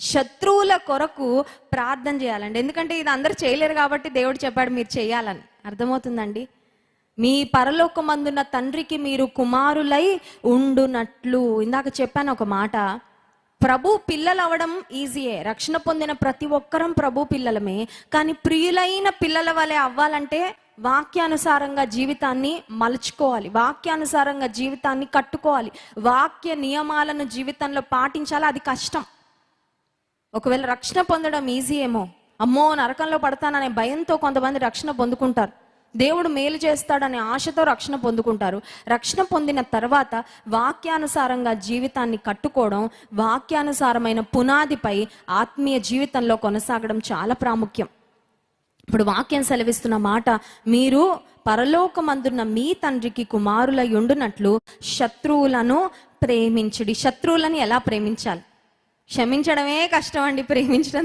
శత్రువుల కొరకు ప్రార్థన చేయాలండి. ఎందుకంటే ఇది అందరూ చేయలేరు కాబట్టి దేవుడు చెప్పాడు మీరు చేయాలని. అర్థమవుతుందండి? మీ పరలోకమందున్న తండ్రికి మీరు కుమారులై ఉండునట్లు. ఇందాక చెప్పాను ఒక మాట. ప్రభు పిల్లలు అవడం ఈజీయే రక్షణ పొందిన ప్రతి ఒక్కరం ప్రభు పిల్లలమే. కానీ ప్రియులైన పిల్లల వలె అవ్వాలంటే వాక్యానుసారంగా జీవితాన్ని మలుచుకోవాలి. వాక్యానుసారంగా జీవితాన్ని కట్టుకోవాలి. వాక్య నియమాలను జీవితంలో పాటించాలి? అది కష్టం. ఒకవేళ రక్షణ పొందడం ఈజీ ఏమో. అమ్మో నరకంలో పడతాననే భయంతో కొంతమంది రక్షణ పొందుకుంటారు. దేవుడు మేలు చేస్తాడనే ఆశతో రక్షణ పొందుకుంటారు. రక్షణ పొందిన తర్వాత వాక్యానుసారంగా జీవితాన్ని కట్టుకోవడం వాక్యానుసారమైన పునాదిపై ఆత్మీయ జీవితంలో కొనసాగడం చాలా ప్రాముఖ్యం. ఇప్పుడు వాక్యం సెలవిస్తున్న మాట మీరు పరలోకమందున్న మీ తండ్రికి కుమారుల ఉండునట్లు శత్రువులను ప్రేమించుడి. శత్రువులను ఎలా ప్రేమించాలి? క్షమించడమే కష్టం అండి ప్రేమించడం